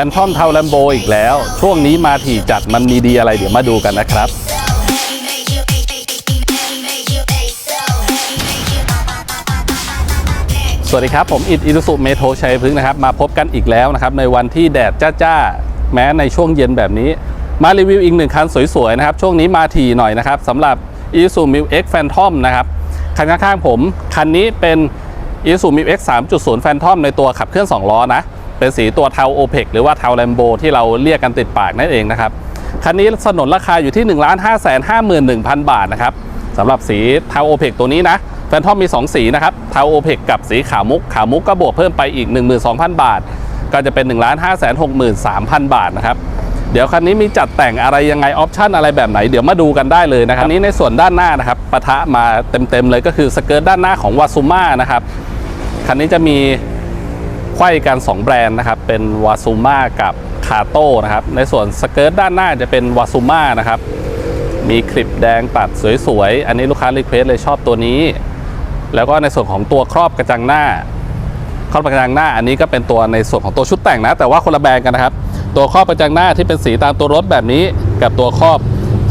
ฟนทอมเทาแลมโบอีกแล้ว ช่วงนี้มาถี่จัดมันมีดีอะไรเดี๋ยวมาดูกันนะครับสวัสดีครับ ผมอิดอิรุสุเมโทชัยพฤกษ์นะครับ มาพบกันอีกแล้วนะครับ ในวันที่แดดจ้าๆ แม้ในช่วงเย็นแบบนี้ มารีวิวอีกหนึ่งคันสวย ๆ นะครับ ช่วงนี้มาถี่หน่อยนะครับสำหรับ i s u m i x Phantom นทอมนะครับ คันข้างๆผม คันนี้เป็น i s u m i x 3.0 Phantom ในตัวขับเคลื่อน 2 ล้อนะ เป็นสีตัวเทา OPEC หรือว่าเทา Lambo ที่เราเรียกกันติดปากนั่นเองนะครับ คันนี้สนนราคาอยู่ที่ 1 5 5 1 0 0 0 บาทนะครับสำหรับสีเทา OPEC ตัวนี้นะแฟนทอมมี 2 สีนะครับ เทา OPEC กับสีขาวมุก ขาวมุกก็บวกเพิ่มไปอีก 12,000 บาท ก็จะเป็น 1 5 6 3 0 0 0 บาทนะครับ เดี๋ยวคันนี้มีจัดแต่งอะไรยังไงออปชันอะไรแบบไหน เดี๋ยวมาดูกันได้เลยนะครับอันนี้ในส่วนด้านหน้านะครับปะทะมาเต็มๆเลยก็คือสเกิร์ตด้านหน้าของวาซูม่านะครับ คันนี้จะมี ไขว้กัน 2 แบรนด์นะครับ เป็นวาซูมากับคาโต้นะครับ ในส่วนสเกิร์ตด้านหน้าจะเป็นวาซูมานะครับ มีคลิปแดงตัดสวยๆ อันนี้ลูกค้ารีเควสเลยชอบตัวนี้ แล้วก็ในส่วนของตัวครอบกระจังหน้า ครอบกระจังหน้าอันนี้ก็เป็นตัวในส่วนของตัวชุดแต่งนะ แต่ว่าคนละแบรนด์กันนะครับ ตัวครอบกระจังหน้าที่เป็นสีตามตัวรถแบบนี้ กับตัวครอบ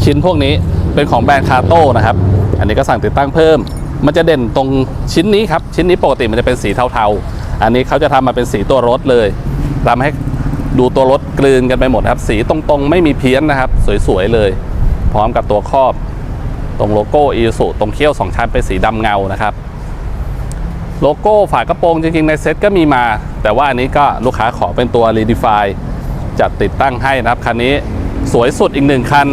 ชิ้นพวกนี้เป็นของแบรนด์คาโต้นะครับ อันนี้ก็สั่งติดตั้งเพิ่ม มันจะเด่นตรงชิ้นนี้ครับ ชิ้นนี้ปกติมันจะเป็นสีเทาๆ อันนี้เขาจะทำมาเป็นสีตัวรถเลยทำให้ดูตัวรถกลืนกันไปหมดครับ สีตรงๆ ไม่มีเพี้ยนนะครับ สวยๆเลย พร้อมกับตัวครอบ ตรงโลโก้อีสุตรงเขี้ยว2ชั้นเป็นสีดำเงานะครับ โลโก้ฝากระโปรงจริงๆ ในเซ็ตก็มีมา แต่ว่าอันนี้ก็ลูกค้าขอเป็นตัว Redefy จัดติดตั้งให้นะครับคันนี้สวยสุดอีกหนึ่งคัน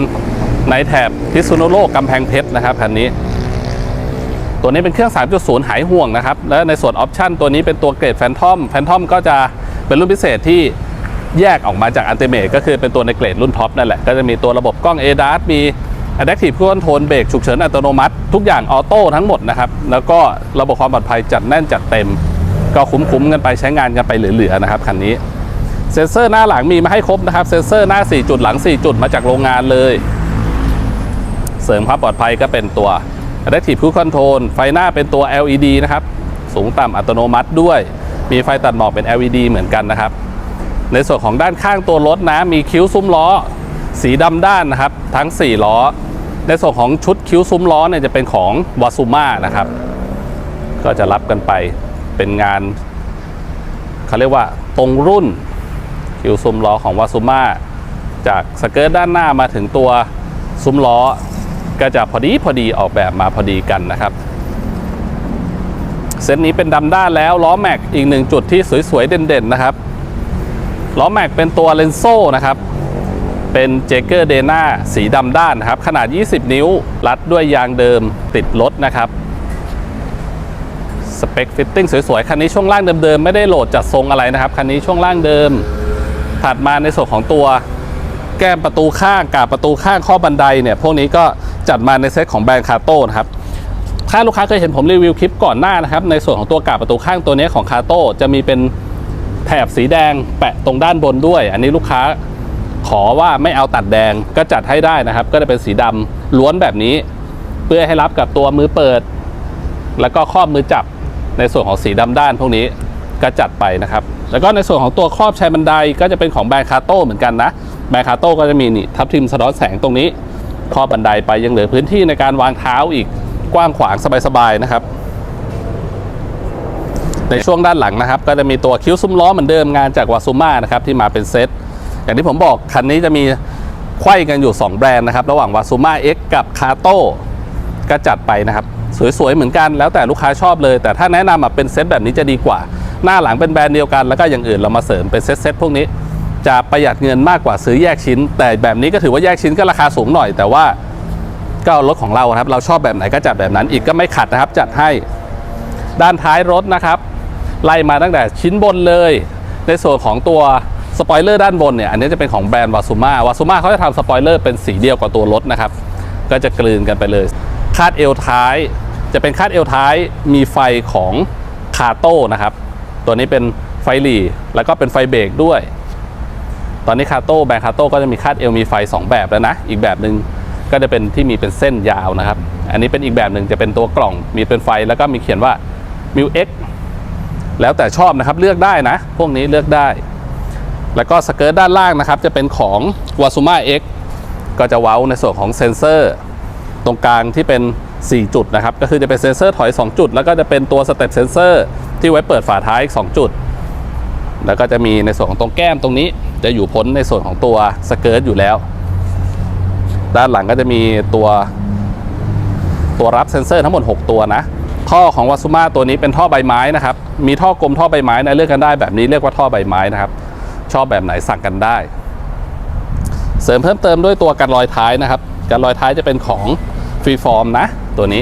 ในแถบพิษณุโลกกำแพงเพชรนะครับคันนี้ ตัวนี้เป็นเครื่อง 3.0 หายห่วงนะครับ และในส่วนออปชันตัวนี้เป็นตัวเกรดแฟนทอมแฟนทอมก็จะเป็นรุ่นพิเศษที่แยกออกมาจากอันติเมก็คือเป็นตัวในเกรดรุ่นท็อปนั่นแหละ ก็จะมีตัวระบบกล้อง ADAS มี Adaptive Cruise Control เบรกฉุกเฉินอัตโนมัติ ทุกอย่างออโต้ทั้งหมดนะครับ แล้วก็ระบบความปลอดภัยจัดแน่นจัดเต็ม ก็คุ้มๆกันไปใช้งานกันไปเหลือๆนะครับคันนี้เซ็นเซอร์หน้าหลังมีมาให้ครบนะครับเซ็นเซอร์หน้า 4 จุดหลัง 4 จุดมาจากโรงงานเลย เสริมความปลอดภัยก็เป็นตัว Adaptive Cruise Control ไฟหน้าเป็นตัว LED นะครับ สูงต่ำอัตโนมัติด้วย มีไฟตัดหมอกเป็น LED เหมือนกันนะครับ ในส่วนของด้านข้างตัวรถนะ มีคิ้วซุ้มล้อ สีดำด้านนะครับ ทั้ง 4 ล้อ ในส่วนของชุดคิ้วซุ้มล้อเนี่ยจะเป็นของวาซูมานะครับ ก็จะรับกันไปเป็นงานเขาเรียกว่าตรงรุ่นคิวซุ้มล้อของวาซูมาจากสเกิร์ตด้านหน้ามาถึงตัวซุ้มล้อ ก็จะพอดีพอดีออกแบบมาพอดีกันนะครับเส้นนี้เป็นดำด้านแล้วล้อแม็กอีกหนึ่งจุดที่สวยๆ เด่นๆนะครับล้อแม็กเป็นตัวเลนโซ่นะครับเป็นเจเกอร์เดน่าสีดำด้านครับ ขนาด 20 นิ้ว รัดด้วยยางเดิมติดรถนะครับสเปคฟิตติ้งสวยๆ คันนี้ช่วงล่างเดิมๆ ไม่ได้โหลดจัดทรงอะไรนะครับ คันนี้ช่วงล่างเดิม ถัดมาในส่วนของตัวแก้มประตูข้างกาบประตูข้างข้อบันไดเนี่ย พวกนี้ก็ จัดมาในเซตของแบรนด์คาโต้นะครับถ้าลูกค้าเคยเห็นผมรีวิวคลิปก่อนหน้านะครับ ในส่วนของตัวกาบประตูข้างตัวนี้ของคาโต้จะมีเป็นแถบสีแดงแปะตรงด้านบนด้วย อันนี้ลูกค้าขอว่าไม่เอาตัดแดงก็จัดให้ได้นะครับ ก็จะเป็นสีดำล้วนแบบนี้ เพื่อให้รับกับตัวมือเปิด แล้วก็ครอบมือจับในส่วนของสีดำด้านพวกนี้ก็จัดไปนะครับ แล้วก็ในส่วนของตัวครอบชายบันไดก็จะเป็นของแบรนด์คาโต้เหมือนกันนะแบรนด์คาโต้ก็จะมีนี่ทับทิมสะท้อนแสงตรงนี้ ครอบันไดไปยังเหลือพื้นที่ในการวางเท้าอีกกว้างขวางสบายๆนะครับ ในช่วงด้านหลังนะครับ ก็จะมีตัวคิ้วซุ้มล้อเหมือนเดิมงานจากวาซูมานะครับที่มาเป็นเซตอย่างที่ผมบอกคันนี้จะมีไขว้กันอยู่ 2 แบรนด์นะครับ ระหว่างวาซูมา X กับคาโต้ก็จัดไปนะครับ สวยๆ เหมือนกันแล้วแต่ลูกค้าชอบเลย แต่ถ้าแนะนำอะเป็นเซตแบบนี้จะดีกว่า หน้าหลังเป็นแบรนด์เดียวกันแล้วก็อย่างอื่นเรามาเสริมเป็นเซตเซตพวกนี้ จะประหยัดเงินมากกว่าซื้อแยกชิ้น แต่แบบนี้ก็ถือว่าแยกชิ้นก็ราคาสูงหน่อย แต่ว่าก็รถของเราครับเราชอบแบบไหนก็จัดแบบนั้นอีกก็ไม่ขัดนะครับ จัดให้ด้านท้ายรถนะครับ ไล่มาตั้งแต่ชิ้นบนเลย ในส่วนของตัวสปอยเลอร์ด้านบนเนี่ยอันนี้จะเป็นของแบรนด์วาซูมาวาซูมาเขาจะทำสปอยเลอร์เป็นสีเดียวกับตัวรถนะครับ ก็จะกลืนกันไปเลย คาดเอวท้าย จะเป็นคาดเอวท้ายมีไฟของคาโต้นะครับ ตัวนี้เป็นไฟหลีแล้วก็เป็นไฟเบรกด้วย ตอนนี้คาโต้แบรนด์คาโต้ก็จะมีคาดเอวมีไฟ 2 แบบแล้วนะ อีกแบบหนึ่งก็จะเป็นที่มีเป็นเส้นยาวนะครับ อันนี้เป็นอีกแบบหนึ่งจะเป็นตัวกล่องมีเป็นไฟแล้วก็มีเขียนว่า m ิว X แล้วแต่ชอบนะครับเลือกได้นะ พวกนี้เลือกได้ แล้วก็สเกิร์ตด้านล่างนะครับ จะเป็นของ w a s u m a X ก็จะเว้าในส่วนของเซนเซอร์ ตรงกลางที่เป็น 4 จุดนะครับ ก็คือจะเป็นเซนเซอร์ถอย 2 จุด แล้วก็จะเป็นตัวสเต็ปเซนเซอร์ที่ไว้เปิดฝาท้ายอีก2จุด แล้วก็จะมีในส่วนของตรงแก้มตรงนี้ จะอยู่พ้นในส่วนของตัวสเกิร์ตอยู่แล้ว ด้านหลังก็จะมีตัวตัวรับเซ็นเซอร์ทั้งหมด 6 ตัวนะ ท่อของวาซูมาตัวนี้เป็นท่อใบไม้นะครับ มีท่อกลมท่อใบไม้นะเลือกกันได้แบบนี้เรียกว่าท่อใบไม้นะครับ ชอบแบบไหนสั่งกันได้ เสริมเพิ่มเติมด้วยตัวกันรอยท้ายนะครับ กันรอยท้ายจะเป็นของฟรีฟอร์มนะ ตัวนี้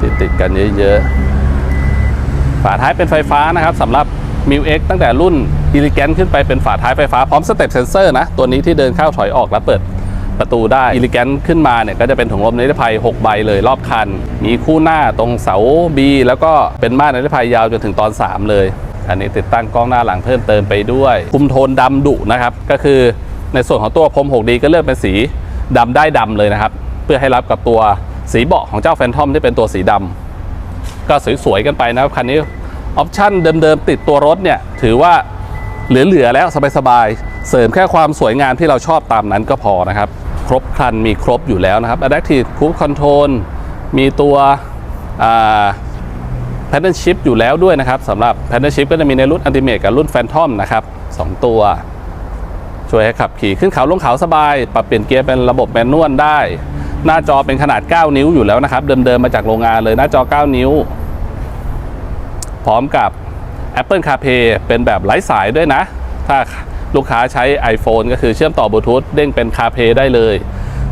ติดติดกันเยอะๆ ฝาท้ายเป็นไฟฟ้านะครับสำหรับ m ิ u X ตั้งแต่รุ่น e l e g a n t ขึ้นไปเป็นฝาท้ายไฟฟ้าพร้อมสเต็ปเซนเซอร์นะ ตัวนี้ที่เดินเข้าถอยออกแล้วเปิดประตูได้ e l e g a n t ขึ้นมาเนี่ยก็จะเป็นถุงลมนิรภัย 6 ใบเลยรอบคัน มีคู่หน้าตรงเสา B แล้วก็เป็นม่านนิรภัยยาวจนถึงตอน 3 เลย อันนี้ติดตั้งกล้องหน้าหลังเพิ่มเติมไปด้วย คุมโทนดำดุนะครับ ก็คือในส่วนของตัวพรม 6D ก็เลือกเป็นสีดำได้ดำเลยนะครับ เพื่อให้รับกับตัวสีเบาะของเจ้าแฟนทอมที่เป็นตัวสีดำก็สวยๆกันไปนะครับคันนี้ออปชั่นเดิมๆติดตัวรถเนี่ยถือว่า เหลือๆแล้วสบายๆ เสริมแค่ความสวยงามที่เราชอบตามนั้นก็พอนะครับ ครบครันมีครบอยู่แล้วนะครับ Adaptive Cruise Control มีตัวอ่า Paddle Shift อยู่แล้วด้วยนะครับสำหรับ Paddle Shift ก็จะมีในรุ่น Ultimate กับรุ่น Phantom นะครับสองตัว ช่วยให้ขับขี่ขึ้นเขาลงเขาสบาย ปรับเปลี่ยนเกียร์เป็นระบบแมนนวลได้ หน้าจอเป็นขนาด 9 นิ้วอยู่แล้วนะครับ เดิมๆมาจากโรงงานเลยหน้าจอ 9 นิ้ว พร้อมกับ Apple CarPlay เป็นแบบไร้สายด้วยนะ ถ้าลูกค้าใช้ iPhone ก็คือเชื่อมต่อบลูทูธเด้งเป็น CarPlay ได้เลย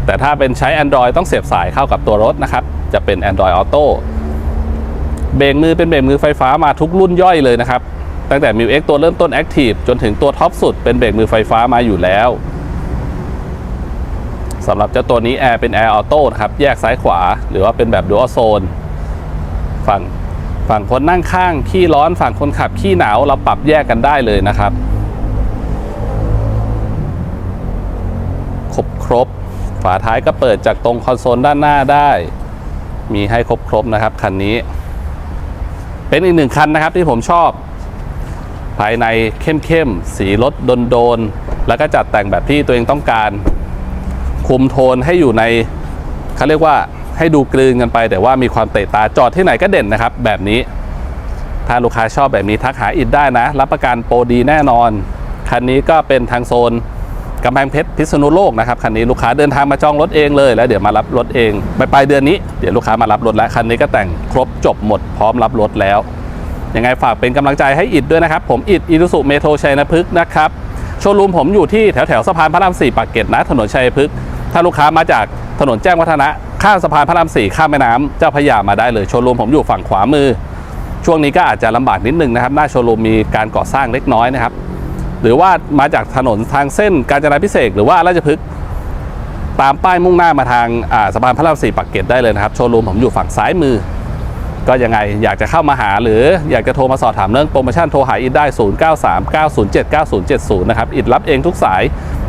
แต่ถ้าเป็นใช้ Android ต้องเสียบสายเข้ากับตัวรถนะครับ จะเป็น Android Auto เบรกมือเป็นเบรกมือไฟฟ้ามาทุกรุ่นย่อยเลยนะครับ ตั้งแต่ m ิ u X ตัวเริ่มต้น Active จนถึงตัวท็อปสุดเป็นเบรกมือไฟฟ้ามาอยู่แล้วสำหรับเจ้าตัวนี้แอร์เป็น Air Auto นะครับ แยกซ้ายขวา หรือว่าเป็นแบบ Dual Zone ฝั่ง ฝั่งคนนั่งข้างขี้ร้อนฝั่งคนขับขี้หนาวเราปรับแยกกันได้เลยนะครับ ครบครบ ฝาท้ายก็เปิดจากตรงคอนโซลด้านหน้าได้ มีให้ครบครบนะครับคันนี้ เป็นอีกหนึ่งคันนะครับที่ผมชอบ ภายในเข้มๆ สีรถโดนๆ แล้วก็จัดแต่งแบบที่ตัวเองต้องการ คุมโทนให้อยู่ในเขาเรียกว่า ให้ดูกลืนกันไป แต่ว่ามีความเตะตาจอดที่ไหนก็เด่นนะครับ แบบนี้ ถ้าลูกค้าชอบแบบนี้ทักหาอิดได้นะ รับประกันโปรดีแน่นอน คันนี้ก็เป็นทางโซนกำแพงเพชรพิษณุโลกนะครับคันนี้ลูกค้าเดินทางมาจองรถเองเลยแล้วเดี๋ยวมารับรถเองไปปลายเดือนนี้เดี๋ยวลูกค้ามารับรถแล้วคันนี้ก็แต่งครบจบหมดพร้อมรับรถแล้วยังไงฝากเป็นกำลังใจให้อิดด้วยนะครับ ผมอิดอิรุสุเมโทรชัยนพฤกษ์นะครับโชว์รูมผมอยู่ที่แถวแถวสะพานพระรามสี่ปากเกร็ดนะถนนชัยพฤกษ์ถ้าลูกค้ามาจากถนนแจ้งวัฒนะ ข้ามสะพานพระรามสี่ข้ามแม่น้ำเจ้าพระยามาได้เลยโชว์รูมผมอยู่ฝั่งขวามือ ช่วงนี้ก็อาจจะลำบากนิดนึงนะครับ หน้าโชว์รูมมีการก่อสร้างเล็กน้อยนะครับ หรือว่ามาจากถนนทางเส้นกาญจนาพิเศษหรือว่าราชพฤกษ์ตามป้ายมุ่งหน้ามาทางอ่าสะพานพระรามสี่ปากเกร็ดได้เลยนะครับ โชว์รูมผมอยู่ฝั่งซ้ายมือ ก็ยังไงอยากจะเข้ามาหาหรืออยากจะโทรมาสอบถามเรื่องโปรโมชั่นโทรหาอิดได้ 0939079070 นะครับอิดรับเองทุกสาย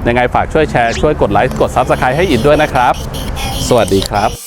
ยังไงฝากช่วยแชร์ช่วยกดไลค์กดซับสไครต์ให้อิดด้วยนะครับ สวัสดีครับ